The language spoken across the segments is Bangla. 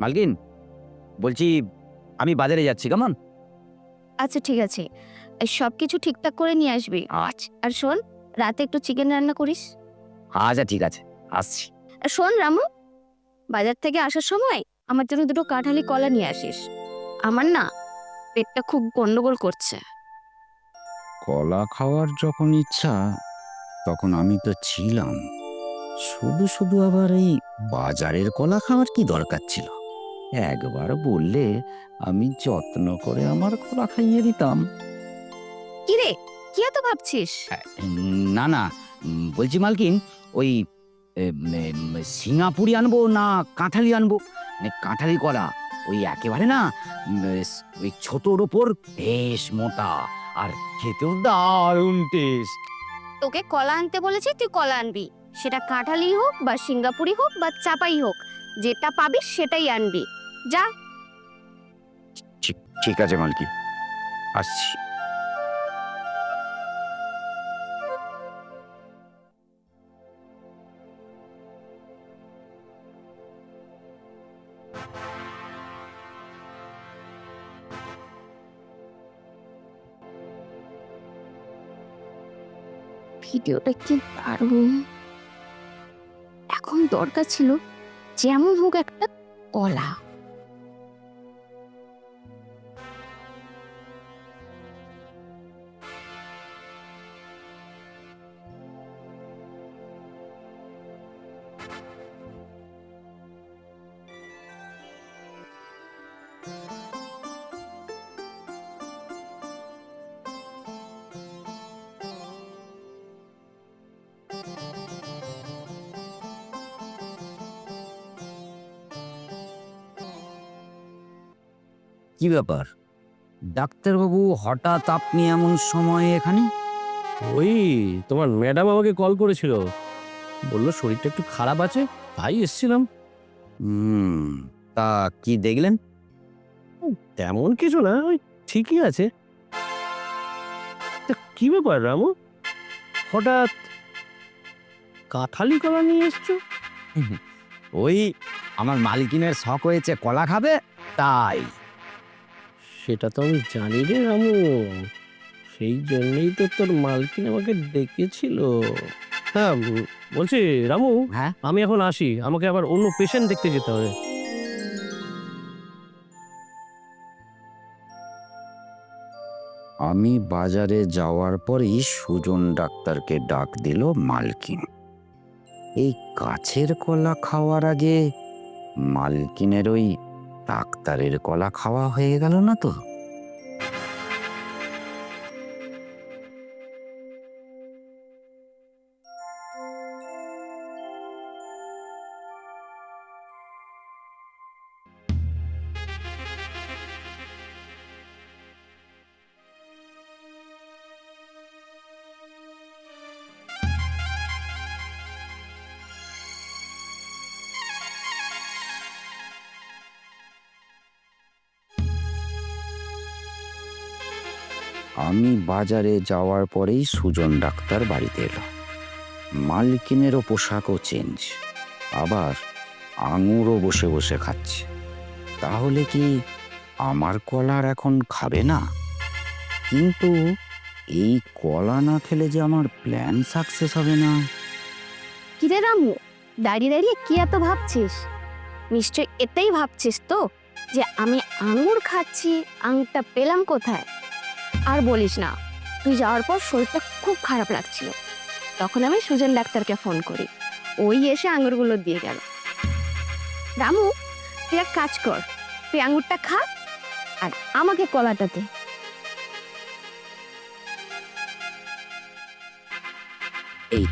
মালকিন বলছি আমি বাজারে যাচ্ছি কেমন? আচ্ছা ঠিক আছে। সব কিছু ঠিকঠাক করে নিয়ে আসবি। আচ্ছা। আর শোন রাতে একটু চিকেন রান্না করিস। আচ্ছা ঠিক আছে। আসছি। আর শোন রামু বাজার থেকে আসার সময় আমার জন্য দুটো কাঁঠালি কলা নিয়ে আসিস। আমার না পেটটা খুব গন্ডগোল করছে। কলা খাওয়ার যখন ইচ্ছা তখন আমি তো ছিলাম। শুধু শুধু আবার এই বাজারের কলা খাওয়ার কি দরকার ছিল? একবার বললে আমি যত্ন করে আমার কলা খাইয়ে দিতাম। কি রে কি এত ভাবছিস? না না বলছি মালকিন ওই সিঙ্গাপুরি আনব না কাঁঠালি আনব? মানে কাঁঠালি কলা ওই একেবারে না ওই ছোটোর ওপর বেশ মোটা আর খেতেও দারুণ টেস্ট। তোকে কলা আনতে বলেছি তুই কলা আনবি। সেটা কাঁঠালি হোক বা সিঙ্গাপুরি হোক বা চাপাই হোক। যেটা পাবি সেটাই আনবি। যা। ঠিক আছে মালকি। আসছি। ভিডিওটা কি দারুণ। এখন দরকার ছিল যেমন হোক একটা কলা কি ব্যাপার? ডাক্তারবাবু হঠাৎ আপনি এমন সময়ে এখানে? ওই তোমার ম্যাডাম আমাকে কল করেছিল। বলল শরীরটা একটু খারাপ আছে তাই এসছিলাম। হুম তা কি দেখলেন? তেমন কিছু না ওই ঠিকই আছে। তা কি ব্যাপার রামু? হঠাৎ কাঁঠালি কলা নিয়ে এসছো? ওই আমার মালকিনের শখ হয়েছে কলা খাবে তাই। সেটা তো আমি জানি রে রামু। সেই জন্যই তো তোর মালকিন আমাকে ডেকেছিল। হ্যাঁ বলছি রামু হ্যাঁ? আমি এখন আসি। আমাকে আবার অন্য পেশেন্ট দেখতে যেতে হবে। আমি বাজারে যাওয়ার পরেই সুজন ডাক্তারকে ডাক দিল মালকিন। এই গাছের কলা খাওয়ার আগে মালকিনের ওই ডাক্তারের কলা খাওয়া হয়ে গেল না তো? আমি বাজারে যাওয়ার পরেই সুজন ডাক্তার বাড়িতে এলো। মালকিনেরও পোশাকও চেঞ্জ। আবার আঙুরও বসে বসে খাচ্ছে। তাহলে কি আমার কলার এখন খাবে না? কিন্তু এই কলা না খেলে যে আমার প্ল্যান সাকসেস হবে না। কিরে রামু, দাঁড়িয়ে দাঁড়িয়ে কি এত ভাবছিস? নিশ্চয় এতেই ভাবছিস তো যে আমি আঙুর খাচ্ছি আঙুরটা পেলাম কোথায়? আর বলিস না, তুই যাওয়ার পর শরীরটা খুব খারাপ লাগছিল। তখন আমি সুজন ডাক্তারকে ফোন করি। ওই এসে আঙুরগুলো দিয়ে গেল। রামু, তুই এক কাজ কর, তুই আঙুরটা খা আর আমাকে কলাটা দে। এই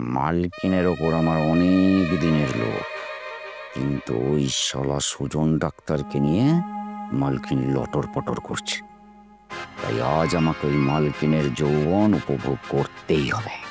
মালকিনের ওপর আমার অনেক দিনের লোক কিন্তু ওই শালা সুজন ডাক্তারকে নিয়ে মালকিন লটর পটর করছে। তাই আজ আমাকে ওই মালকিনের যৌবন উপভোগ করতেই হবে।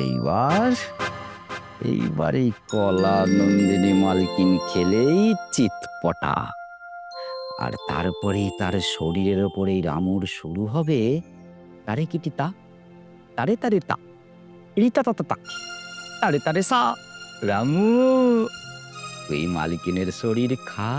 এইবার এইবার এই কলা নন্দিনী মালকিন খেলেই চিৎপটা। আর তারপরেই তার শরীরের ওপরে এই রামুর শুরু হবে তারে কিটি তা তারে তারে তা। রিতা তা তা। তারে তারে সা। রামু, ওই মালকিনের শরীর খা।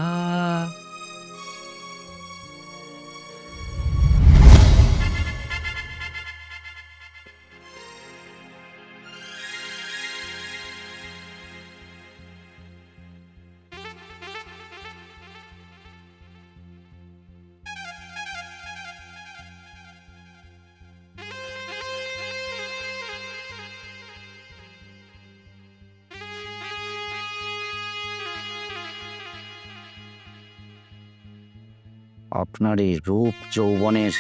আপনার এই রূপ যৌবনের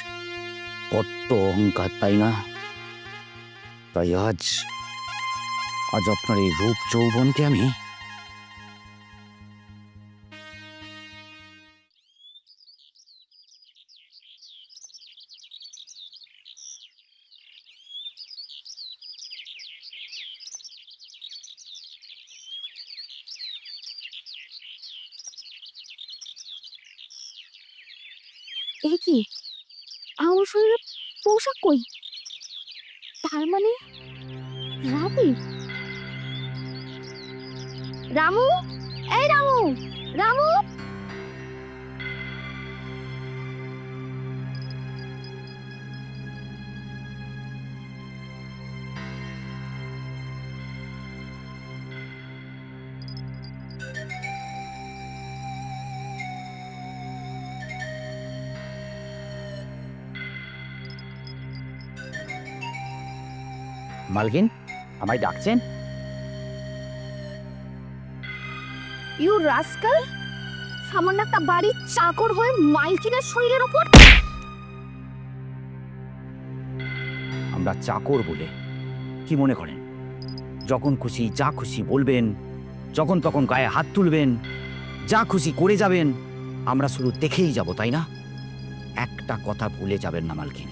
কত অহংকার, তাই না? তাই আজ আজ আপনার এই রূপ যৌবনকে আমি এ কি? আমার শরীরে পোশাক কই? তার মানে রাবি রামু? এই রামু! রামু! মালকিন আমায় ডাকছেন? ইউ রাস্কাল সামান্য একটা বাড়ির চাকর হয়ে মাইকিনের শরীরের উপর আমরা চাকর বলে কি মনে করেন? যখন খুশি যা খুশি বলবেন যখন তখন গায়ে হাত তুলবেন যা খুশি করে যাবেন আমরা শুধু দেখেই যাব তাই না? একটা কথা ভুলে যাবেন না মালকিন।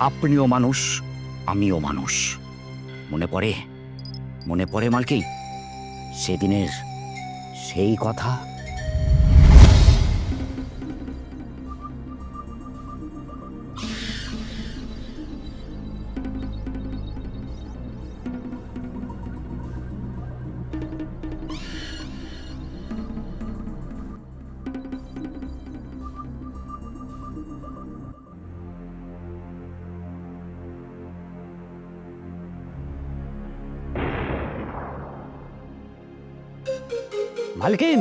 আপনিও মানুষ আমিও মানুষ। মনে পড়ে? মনে পড়ে মালকি সেদিনের সেই কথা? মালকিন।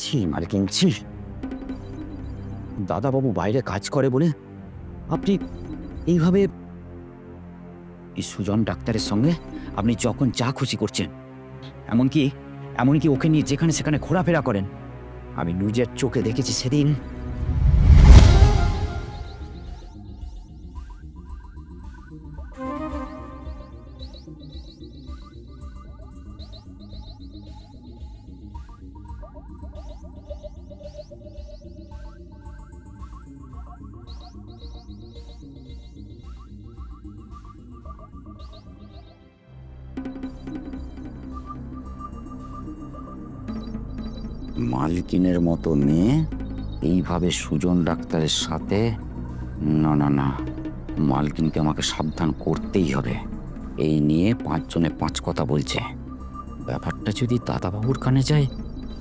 ছি মালকিন, ছি। দাদাবাবু বাইরে কাজ করে বলে আপনি এইভাবে এই সুজন ডাক্তারের সঙ্গে আপনি যখন যা খুশি করছেন। এমনকি এমনকি ওকে নিয়ে যেখানে সেখানে ঘোরাফেরা করেন। আমি নিজের চোখে দেখেছি সেদিন মালকিনের মতো মেয়ে, এইভাবে সুজন ডাক্তারের সাথে? না না না, মালকিনকে আমাকে সাবধান করতেই হবে। এই নিয়ে পাঁচজনে পাঁচ কথা বলছে। ব্যাপারটা যদি দাদাবাবুর কানে যায়,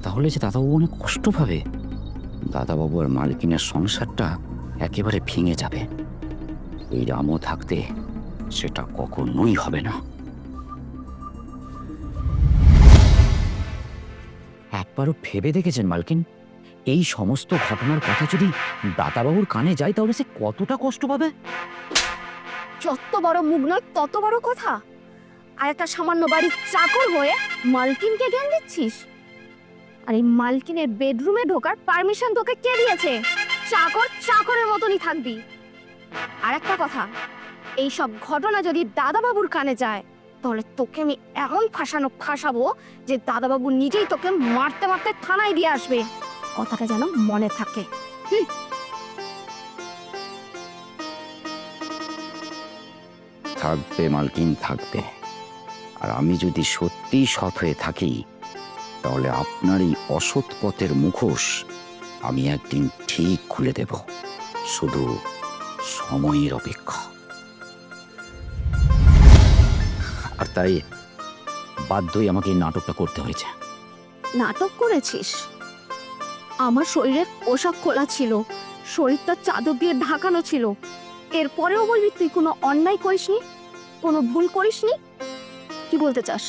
তাহলে যে দাদাবাবু অনেক কষ্ট পাবে। দাদাবাবু আর মালকিনের সংসারটা একেবারে ভেঙে যাবে। ওই রামও থাকতে সেটা কখনোই হবে না। একবারও ভেবে দেখেছেন মালকিন? এই সমস্ত ঘটনার কথা যদি দাদাবাবুর কানে যায়, তাহলে সে কতটা কষ্ট পাবে? যত বড় মুখ নয়, তত বড় কথা। আর একটা সামান্য বাড়ির চাকর হয়ে মালকিনকে জ্ঞান দিচ্ছিস? আর এই মালকিনের বেডরুমে ঢোকার পারমিশন তোকে কে দিয়েছে? চাকর চাকরের মতনই থাকবি। আর একটা কথা এই সব ঘটনা যদি দাদাবাবুর কানে যায় তাহলে তোকে আমি এমন ফাঁসানো ফাঁসাবো যে দাদাবাবু নিজেই তোকে মারতে মারতে থানায় দিয়ে আসবে। কথাটা যেন মনে থাকে। থাকবে, মালকিন, থাকবে। আর আমি যদি সত্যিই সৎ হয়ে থাকি, তাহলে আপনার এই অসৎ পথের মুখোশ আমি একদিন ঠিক খুলে দেব। শুধু সময়ের অপেক্ষা। তাই বাধ্যই আমাকে এই নাটকটা করতে হয়েছে। নাটক করেছিস? আমার শরীরের পোশাক খোলা ছিল শরীরটা চাদর দিয়ে ঢাকানো ছিল। এরপরেও বলবি তুই কোনো অন্যায় করিসনি? কোনো ভুল করিসনি? কি বলতে চাস?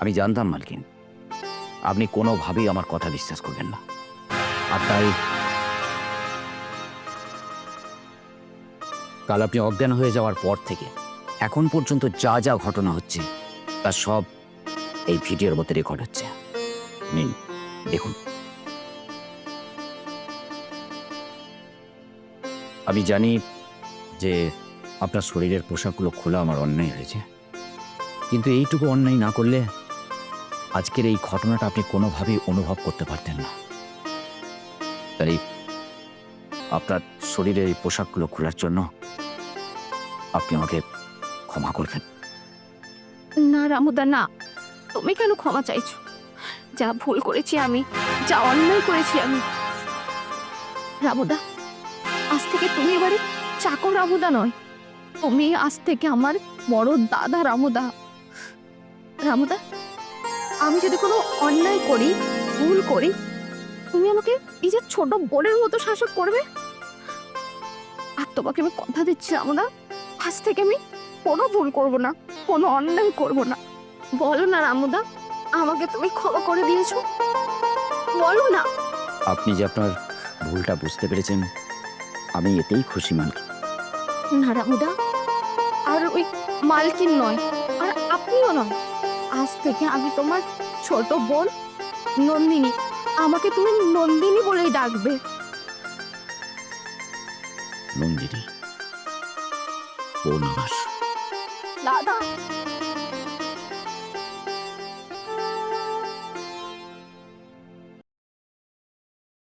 আমি জানতাম মালকিন আপনি কোনোভাবেই আমার কথা বিশ্বাস করবেন না। আর তাই কাল আপনি অজ্ঞান হয়ে যাওয়ার পর থেকে এখন পর্যন্ত যা যা ঘটনা হচ্ছে, তা সব এই ভিডিওর মধ্যে রেকর্ড হচ্ছে। নিন, দেখুন। আমি জানি যে আপনার শরীরের পোশাকগুলো খোলা আমার অন্যায় হয়েছে, কিন্তু এইটুকু অন্যায় না করলে আজকের এই ঘটনাটা আপনি কোনোভাবেই অনুভব করতে পারতেন না। তাই আপনার শরীরের এই পোশাকগুলো খোলার জন্য আপনি আমাকে ক্ষমা করবেন। না, রামুদা, না। তুমি কেন ক্ষমা চাইছো? যা ভুল করেছি আমি, যা অন্যায় করেছি আমি। রামুদা, আজ থেকে তুমি এবারে চাকর রামুদা নয়। তুমি আজ থেকে আমার বড় দাদা রামুদা। রামুদা, আমি যদি কোনো অন্যায় করি, ভুল করি, তুমি আমাকে নিজের ছোট বোনের মতো শাসক করবে? আর তোমাকে আমি কথা দিচ্ছি, রামুদা। আজ থেকে আমি কোনো ভুল করব না কোনো অন্যায় করব না। বলো না রামুদা আমাকে তুমি ক্ষমা করে দিয়েছ। বলো না। আপনি যে আপনার ভুলটা বুঝতে পেরেছেন আমি এতেই খুশি মালকিন না রামুদা আর ওই মালকিন নয় আর আপনিও নয়। আজ থেকে আমি তোমার ছোট বোন নন্দিনী আমাকে তুমি নন্দিনী বলেই ডাকবে। নন্দিনী ও নামাস দাদা